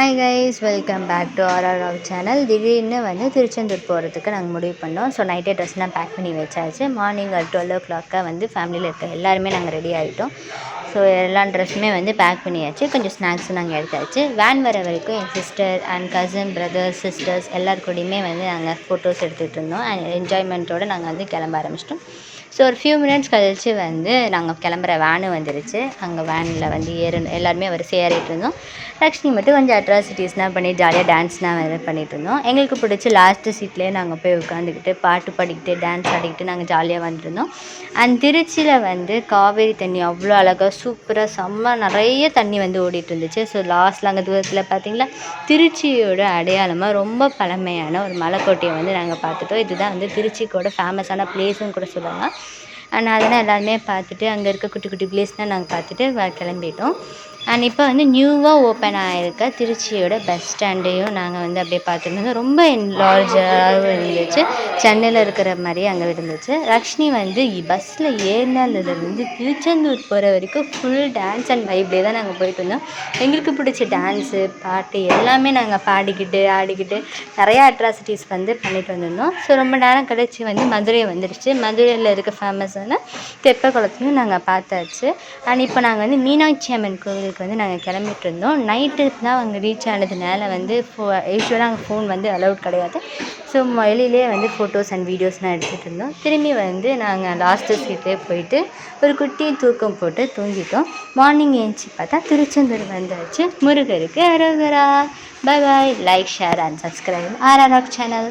Hi guys welcome back to R R channel திடீர்னு வந்து திருச்செந்தூர் போகிறதுக்கு நாங்கள் முடிவு பண்ணோம். ஸோ நைட்டே ட்ரெஸ்லாம் பேக் பண்ணி வச்சாச்சு. மார்னிங் டுவெல் ஓ கிளாக்காக வந்து ஃபேமிலியில் இருக்க எல்லாருமே நாங்கள் ரெடி ஆகிட்டோம் ஸோ எல்லா ட்ரெஸ்ஸுமே வந்து பேக் பண்ணியாச்சு. கொஞ்சம் ஸ்நாக்ஸும் நாங்கள் எடுத்தாச்சு. வேன் வர வரைக்கும் என் sister and cousin brothers sisters எல்லார் கூடயுமே வந்து நாங்கள் ஃபோட்டோஸ் எடுத்துகிட்டு இருந்தோம். அண்ட் என்ஜாய்மெண்ட்டோடு நாங்கள் வந்து கிளம்ப ஆரம்பிச்சிட்டோம். ஸோ ஒரு ஃபியூ மினிட்ஸ் கழித்து வந்து நாங்கள் கிளம்புற வேனு வந்துருச்சு. அங்கே வேனில் வந்து ஏறு எல்லாருமே வரிசை ஏறிட்டு இருந்தோம். லக்ஷ்மி மட்டும் கொஞ்சம் அட்ராசிட்டிஸ்லாம் பண்ணி ஜாலியாக டான்ஸ்லாம் வேறு பண்ணிகிட்டு இருந்தோம். எங்களுக்கு பிடிச்சி லாஸ்ட்டு சீட்லேயே நாங்கள் போய் உட்காந்துக்கிட்டு பாட்டு பாடிக்கிட்டு டான்ஸ் ஆடிக்கிட்டு நாங்கள் ஜாலியாக வந்துருந்தோம். அண்ட் திருச்சியில் வந்து காவேரி தண்ணி அவ்வளோ அழகாக சூப்பராக செம்ம நிறைய தண்ணி வந்து ஓடிட்டு இருந்துச்சு. ஸோ லாஸ்ட்டில் அங்கே தூரத்தில் பார்த்தீங்களா திருச்சியோட அடையாளமாக ரொம்ப பழமையான ஒரு மலைக்கோட்டையை வந்து நாங்கள் பார்த்துட்டோம். இதுதான் வந்து திருச்சிக்கோட ஃபேமஸான பிளேஸுன்னு கூட சொல்லலாம். அதனால் தான் எல்லாருமே பார்த்துட்டு அங்கே இருக்க குட்டி குட்டி பிளேஸ்லாம் நாங்கள் பார்த்துட்டு கிளம்பிட்டோம். அண்ட் இப்போ வந்து நியூவாக ஓப்பன் ஆகிருக்க திருச்சியோட பஸ் ஸ்டாண்டையும் நாங்கள் வந்து அப்படியே பார்த்துருந்தோம். ரொம்ப லார்ஜாகவும் இருந்துச்சு. சென்னையில் இருக்கிற மாதிரி அங்கே இருந்துச்சு. ரக்ஷினி வந்து பஸ்ஸில் ஏறினதுலேருந்து திருச்செந்தூர் போகிற வரைக்கும் ஃபுல் டான்ஸ் அண்ட் வைப்லேயே தான் நாங்கள் போயிட்டு இருந்தோம் எங்களுக்கு பிடிச்ச டான்ஸு பாட்டு எல்லாமே நாங்கள் பாடிக்கிட்டு ஆடிக்கிட்டு நிறையா அட்ராசிட்டிஸ் வந்து பண்ணிட்டு வந்திருந்தோம். ஸோ ரொம்ப நேரம் கழிச்சு வந்து மதுரை வந்துடுச்சு மதுரையில் இருக்க ஃபேமஸான தெப்பக்குளத்தையும் நாங்கள் பார்த்தாச்சு. அண்ட் இப்போ நாங்கள் வந்து மீனாட்சி அம்மன் கோவிலுக்கு வந்து நாங்கள் கிளம்பிட்டு இருந்தோம் நைட்டு தான் அங்கே ரீச் ஆனதுனால வந்து ஃபோ யூஸ்வலாக அங்கே ஃபோன் வந்து அலௌட் கிடையாது. ஸோ வெளியிலே வந்து ஃபோட்டோஸ் அண்ட் வீடியோஸ்லாம் எடுத்துகிட்டு இருந்தோம். திரும்பி வந்து நாங்கள் லாஸ்ட்டு சீட்லேயே போயிட்டு ஒரு குட்டி தூக்கம் போட்டு தூங்கிட்டோம். மார்னிங் ஏஞ்சி பார்த்தா திருச்செந்தூர் வந்தாச்சு. முருகருக்கு அரோகரா. Bye bye like share and subscribe R R R channel